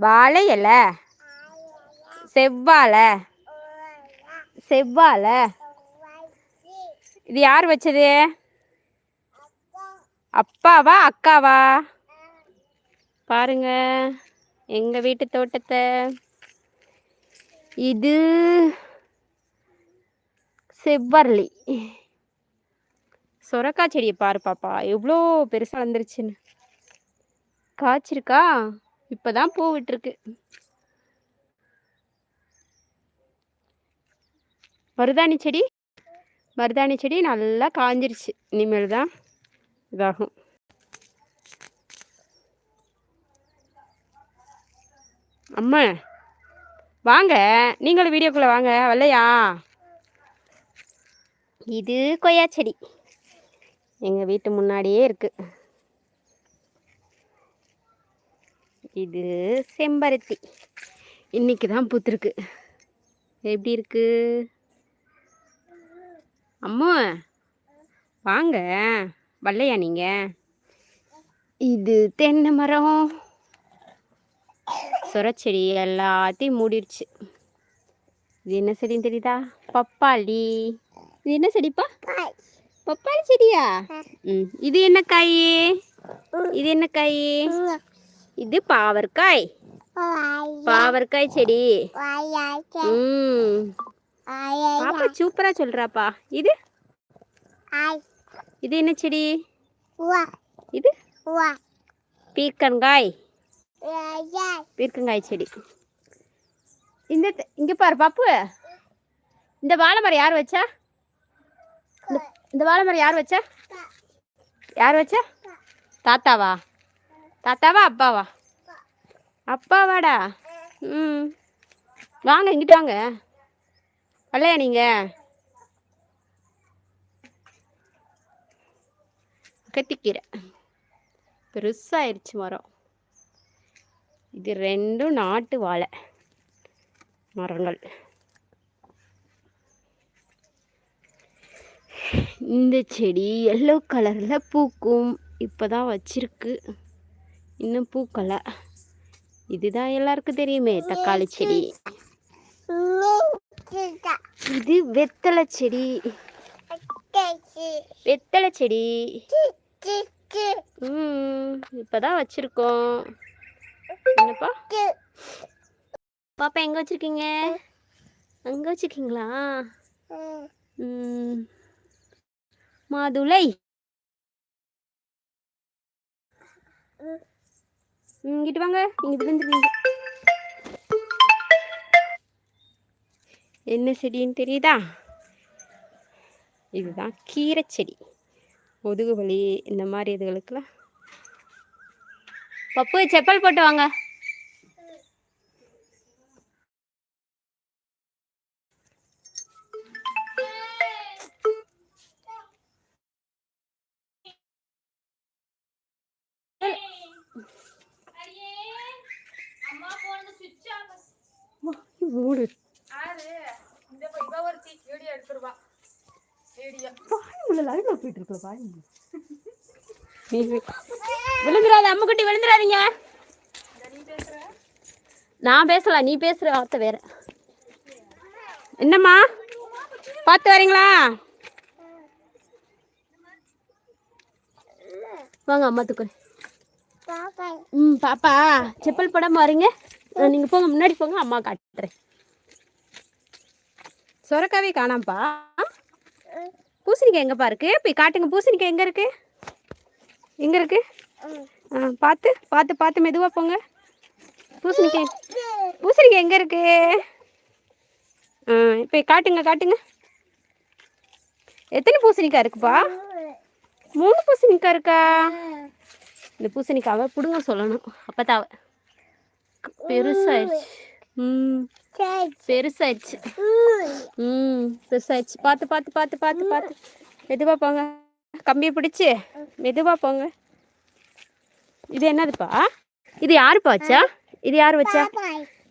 வாழை இலை செவ்வாழை செவ்வாழை. இது யார் வச்சது? அப்பாவா அக்காவா? பாருங்க எங்க வீட்டு தோட்டத்தை. இது செவ்வரளி. சொரக்காய் செடியை பாரு பாப்பா எவ்வளோ பெருசாக வந்துருச்சுன்னு காய்ச்சிருக்கா? இப்போதான் பூ விட்டுருக்கு. மருதாணி செடி? மருதாணி செடி நல்லா காஞ்சிருச்சு. இனிமேல் தான் இதாகும். அம்மா வாங்க. நீங்களும் வீடியோக்குள்ளே வாங்க. வரலையா இது கொய்யா செடி. எங்கள் வீட்டு முன்னாடியே இருக்குது இது செம்பருத்தி. இன்னைக்கு தான் பூத்துருக்கு. எப்படி இருக்கு? அம்மா வாங்க. வரலையா நீங்கள் இது தென்னை மரம். சொரச்செடி எல்லாத்தையும் மூடிடுச்சு. இது என்ன செடின்னு தெரியுதா? பப்பாளி. இது என்ன செடிப்பா? பப்பாளி செடியா? ம் இது என்ன காய்? இது என்ன காய்? இது பாவற்காய். பாவற்காய் செடி. ம். பாப்பா சூப்பரா சொல்றாப்பா. இது? இது என்ன செடி? இது? பீர்க்கங்காய். பீர்க்கங்காய் செடி. இந்த இங்க பாரு பாப்பு. இந்த வாழை மரம் யார் வச்சா? இந்த- இந்த வாழை மரம் யார் வச்சா? யார் வச்சா? தாத்தாவா? தாத்தாவா அப்பாவா? அப்பாவாடா? ம். வாங்க இங்கிட்டு வாங்க. வரலையா நீங்கள் அகத்திக்கீரை. பெருசாயிருச்சு மரம். இது ரெண்டும் நாட்டு வாழை மரங்கள். இந்த செடி எல்லோ கலரில் பூக்கும். இப்போ தான் வச்சிருக்கு. இன்னும் பூக்கலை. இதுதான் எல்லாருக்கும் தெரியுமே தக்காளி செடி. இது வெத்தலை செடி. வெத்தலை செடி. ம் இப்பதான் வச்சிருக்கோம். என்னப்பா? பாப்பா எங்க வச்சிருக்கீங்க? அங்க வச்சிருக்கீங்களா? மாதுளை. இங்கிட்டு வாங்க. இங்கிட்டு விழுந்துருவீங்க என்ன செடின்னு தெரியுதா? இதுதான் கீரை செடி. முதுகு வலி இந்த மாதிரி இதுகளுக்கெல்லாம். பப்பு செப்பல் போட்டு வாங்க. மூடு. விழுந்துடாத அம்முக்குட்டி விழுந்துடாதீங்க நான் பேசலாம் நீ பேசுற வார்த்தை வேற. என்னம்மா? பார்த்து வரீங்களா? வாங்க அம்மா தூக்குறேன் ம் பாப்பா செப்பல் போடாம வரீங்க. அஹ் நீங்க போங்க. முன்னாடி போங்க. அம்மா காட்டுறேன். சொரக்காவே காணாம்ப்பா. பூசணிக்காய் எங்கப்பா இருக்கு? போய் காட்டுங்க பூசணிக்காய் எங்கே இருக்கு? எங்க இருக்கு? ஆ பார்த்து பார்த்து பார்த்து மெதுவாக போங்க. பூசணிக்காய் பூசணிக்காய் எங்கே இருக்கு? ஆ இப்போ காட்டுங்க காட்டுங்க. எத்தனை பூசணிக்காய் இருக்குப்பா? மூணு பூசணிக்காய் இருக்கா? இந்த பூசணிக்காவை பிடுங்க சொல்லணும். அப்பதாவ பெருசாயிடுச்சு. ம். பெருசாயிடுச்சு. ம். பெருசாயிடுச்சு. பார்த்து பார்த்து பார்த்து பார்த்து பார்த்து. மெதுவாக போங்க. கம்பியை பிடிச்சி மெதுவாக போங்க. இது என்னதுப்பா? இது யாருப்பா வச்சா? இது யார் வச்சா?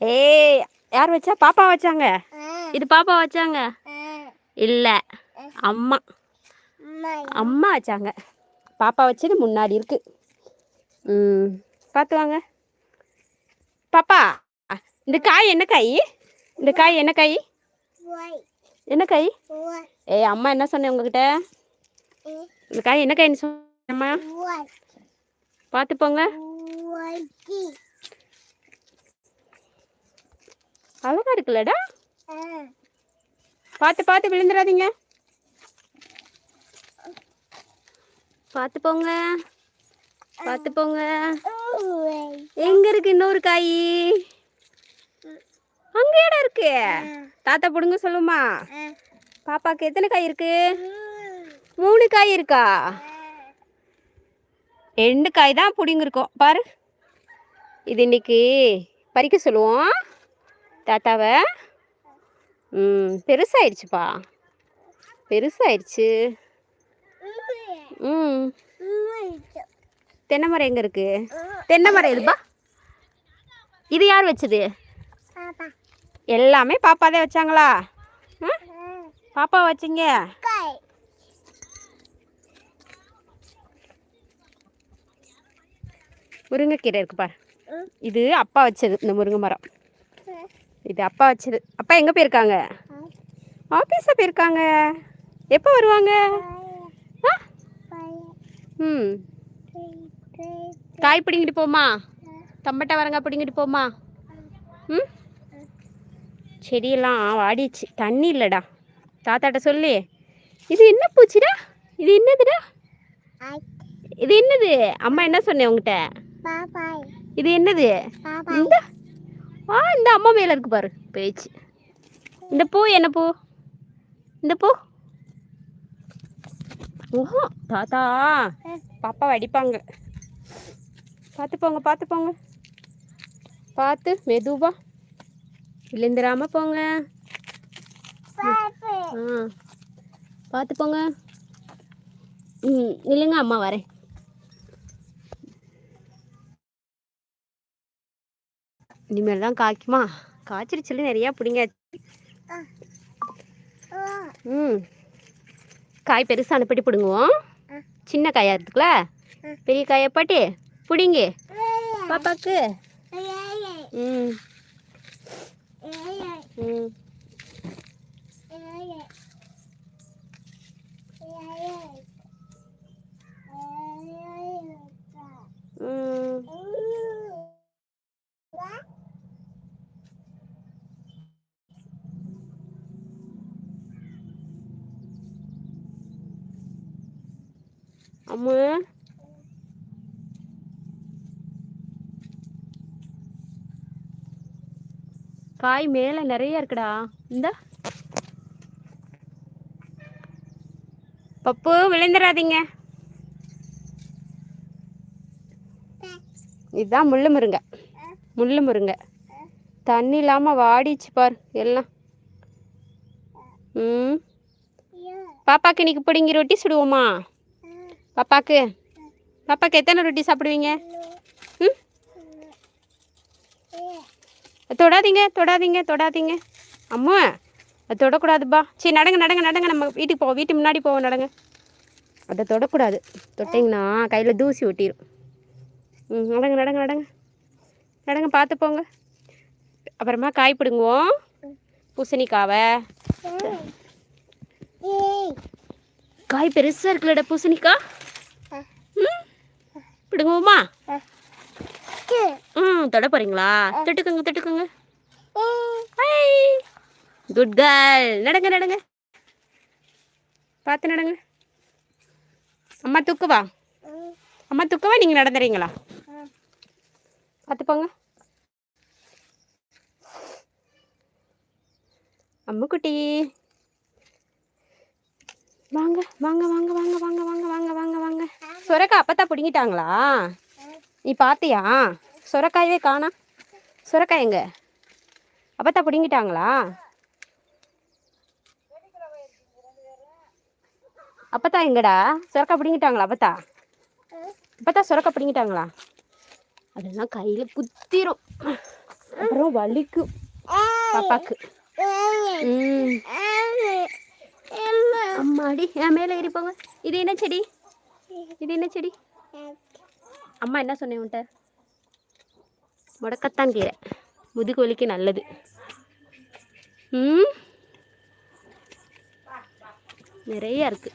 ஏய் யார் வச்சா? பாப்பா வச்சாங்க? இது பாப்பா வச்சாங்க? இல்லை. அம்மா. அம்மா வச்சாங்க. பாப்பா வச்சது முன்னாடி இருக்கு. ம் பார்த்து வாங்க. பாப்பா. இந்த காய் என்ன காய்? இந்த காய் என்ன காய்? என்ன காய்? ஏய் அம்மா என்ன சொன்னேன் உங்ககிட்ட? இந்த காய் என்ன காய்ன்னு சொன்னம்மா பார்த்து போங்க. அழகா இருக்குல்லடா. பார்த்து பார்த்து விழுந்துடாதீங்க. பார்த்து போங்க. பார்த்து போங்க. எங்க இருக்கு இன்னொரு காய்? அங்க இடம் இருக்கு தாத்தா பிடுங்க சொல்லுமா. பாப்பாக்கு எத்தனை காய் இருக்கு? மூணு. காய் இருக்கா? ரெண்டு காய் தான் பிடிங்கிருக்கோம். பாரு. இது இன்னைக்கு பறிக்க சொல்லுவோம். தாத்தாவை. ம் பெருசாயிடுச்சுப்பா. பெருசாயிடுச்சு. ம். தென்னை மரம் எங்கே இருக்கு? தென்னை மரம் எதுப்பா? இது யார் வச்சது? எல்லாமே பாப்பா தான் வச்சாங்களா? பாப்பா வச்சிங்க. முருங்கைக்கீரை இருக்கு பாரு. இது அப்பா வச்சது இந்த முருங்கை மரம். இது அப்பா வச்சது. அப்பா எங்கே போயிருக்காங்க? ஆஃபீஸாக போயிருக்காங்க. எப்போ வருவாங்க? ம். காய் பிடிங்கிட்டு போமா? தம்பட்டை வரங்க பிடிங்கிட்டு போமா? ம்? செடியெல்லாம் வாடிச்சு. தண்ணி இல்லைடா. தாத்தாட்ட சொல்லி. இது என்ன பூச்சிடா? இது என்னதுடா? இது என்னது? அம்மா என்ன சொன்னேன் உங்ககிட்ட இது என்னது? இந்த? ஆ இந்த அம்மா மேல இருக்கு பாரு. பேச்சு. இந்த பூ என்ன பூ? இந்த பூ? ஓஹோ தாத்தா. பாப்பா அடிப்பாங்க பார்த்து போங்க பார்த்து போங்க பார்த்து மெதுவா. விழுந்துடாம போங்க. ஆ பார்த்து போங்க. ம் இல்லைங்க அம்மா வரேன். இனிமேல் தான் காய்க்குமா? காய்ச்சிருச்சு நிறையா பிடிங்க. ம். காய் பெருசாக அனுப்பிட்டு பிடுங்குவோம். சின்ன காயாக இருக்குல்ல? பெரிய காயை பாட்டி பிடிங்க. பாப்பாக்கு. ம். Ừ. Ừ. Ông mưa காய் மேலே நிறைய இருக்குடா. இந்த. பப்பு விழுந்துடாதீங்க இதுதான் முள்ளு முருங்கை. முள்ளு முருங்கை. தண்ணி இல்லாமல் வாடிச்சு பார் எல்லாம். ம். பாப்பாக்கு இன்னைக்கு பிடிங்கி ரொட்டி சுடுவோமா? பாப்பாக்கு. பாப்பாக்கு எத்தனை ரொட்டி சாப்பிடுவீங்க? தொடாதீங்க தொடாதீங்க தொடாதீங்க. அம்மா அது தொடக்கூடாதுப்பா. சரி நடங்க நடங்க நடங்க. நம்ம வீட்டுக்கு போவோம் வீட்டு முன்னாடி போவோம் நடங்க. அதை தொடக்கூடாது. தொட்டிங்கன்னா கையில் தூசி ஒட்டிடும் ம் நடங்க நடங்க நடங்க. நடங்க பார்த்து போங்க. அப்புறமா காய் பிடுங்குவோம். பூசணிக்காவை. காய் பெருசாக இருக்குல்லடா பூசணிக்காய் ம்? பிடுங்குவோமா? ம் தொட போறீங்களா? தொட்டுக்கோங்க தொட்டுக்கோங்க. ஹாய் குட் கேர்ள் நடங்க நடங்க. பார்த்து நடங்க. அம்மா தூக்குவா? அம்மா தூக்கவா? நீங்கள் நடந்துறீங்களா? பார்த்து போங்க. அம்முக்குட்டி வாங்க வாங்க வாங்க வாங்க வாங்க வாங்க வாங்க வாங்க வாங்க. சுரக்காய் அப்பத்தான் பிடுங்கிட்டாங்களா? நீ பார்த்தியா சுரக்காயவே காணா. சுரக்காய் எங்க? அப்பத்தா பிடுங்கிட்டாங்களா? அப்பத்தா எங்கடா? சுரக்கா பிடுங்கிட்டாங்களா அப்பத்தா? அப்பத்தா சுரக்காய் பிடுங்கிட்டாங்களா? அதெல்லாம் கையில் குத்திரும். அப்புறம் வலிக்கும் பாப்பாக்கு. அம்மாடி என் மேலே ஏறி இது என்ன செடி? இது என்ன செடி? அம்மா என்ன சொன்னேன் உன்ட்ட? முடக்கத்தான் கீரை முதுகு வலிக்கு நல்லது. ம்? நிறைய இருக்கு.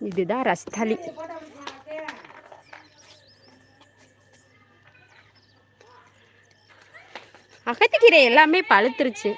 இதுதான் ரஸ்தாலி அகத்திக்கீரை எல்லாமே பழுத்துருச்சு.